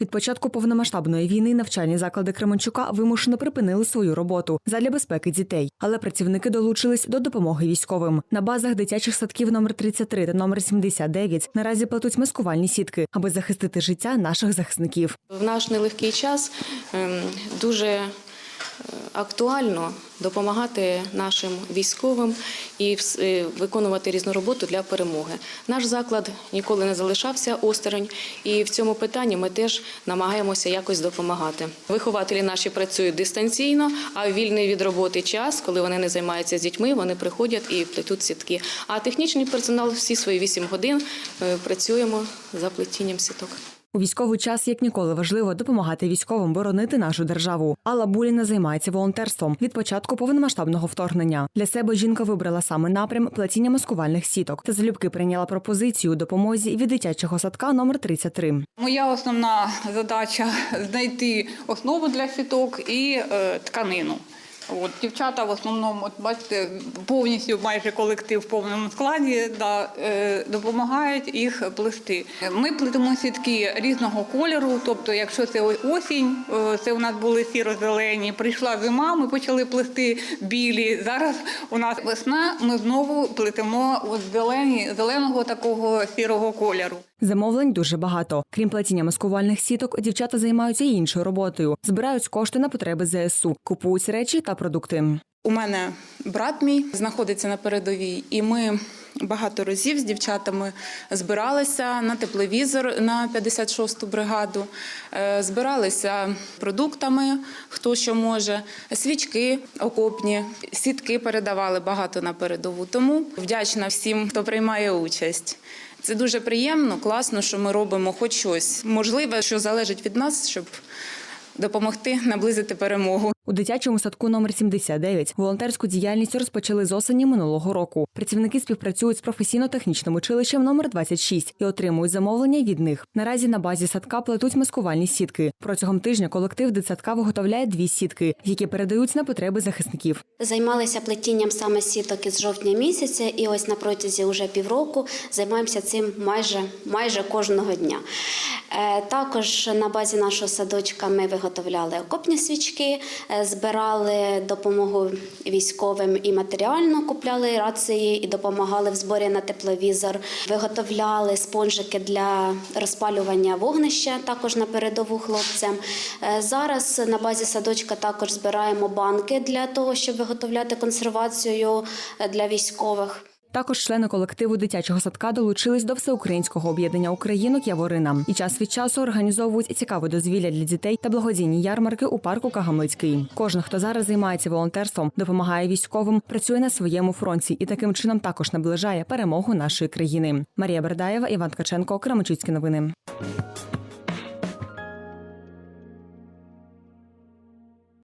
Від початку повномасштабної війни навчальні заклади Кременчука вимушено припинили свою роботу задля безпеки дітей, але працівники долучились до допомоги військовим. На базах дитячих садків номер 33 та номер 79 наразі платуть маскувальні сітки, аби захистити життя наших захисників. В наш нелегкий час ем, дуже актуально допомагати нашим військовим і е, виконувати різну роботу для перемоги. Наш заклад ніколи не залишався осторонь, і в цьому питанні ми теж намагаємося якось допомагати. Вихователі наші працюють дистанційно, а в вільний від роботи час, коли вони не займаються з дітьми, вони приходять і плетуть сітки. А технічний персонал всі свої 8 годин е, працюємо за плетінням сіток. У військовий час як ніколи важливо допомагати військовим боронити нашу державу. Алла Буліна займається волонтерством від початку повномасштабного вторгнення. Для себе жінка вибрала саме напрям плетіння маскувальних сіток та залюбки прийняла пропозицію допомозі від дитячого садка номер 33. Моя основна задача знайти основу для сіток і е, тканину. От, дівчата в основному, от, бачите, повністю майже колектив в повному складі да, е, допомагають їх плести. Ми плетемо сітки різного кольору, тобто, якщо це осінь, е, це у нас були сіро-зелені, прийшла зима, ми почали плести білі. Зараз у нас весна, ми знову плетемо от зелені, зеленого такого сірого кольору. Замовлень дуже багато. Крім платіння маскувальних сіток, дівчата займаються іншою роботою. Збирають кошти на потреби ЗСУ, купують речі та продукти. У мене брат мій знаходиться на передовій, і ми багато разів з дівчатами збиралися на тепловізор на 56-ту бригаду, е, збиралися продуктами, хто що може, свічки окопні, сітки передавали багато на передову. Тому вдячна всім, хто приймає участь. Це дуже приємно, класно, що ми робимо хоч щось можливе, що залежить від нас, щоб допомогти наблизити перемогу. У дитячому садку номер 79 волонтерську діяльність розпочали з осені минулого року. Працівники співпрацюють з професійно-технічним училищем номер 26 і отримують замовлення від них. Наразі на базі садка плетуть маскувальні сітки. Протягом тижня колектив дитсадка виготовляє дві сітки, які передаються на потреби захисників. Займалися плетінням саме сіток із жовтня місяця, і ось на протязі вже півроку займаємося цим майже, майже кожного дня. Е, Також на базі нашого садочка ми виготовляли окопні свічки, е, збирали допомогу військовим і матеріально, купляли рації і допомагали в зборі на тепловізор, виготовляли спонжики для розпалювання вогнища також на передову хлопцям. Е, Зараз на базі садочка також збираємо банки для того, щоб виготовляти консервацію е, для військових. Також члени колективу дитячого садка долучились до всеукраїнського об'єднання українок Яворина і час від часу організовують цікаве дозвілля для дітей та благодійні ярмарки у парку Кагамлицький. Кожен, хто зараз займається волонтерством, допомагає військовим, працює на своєму фронті і таким чином також наближає перемогу нашої країни. Марія Бердаєва, Іван Ткаченко, Кременчуцькі новини.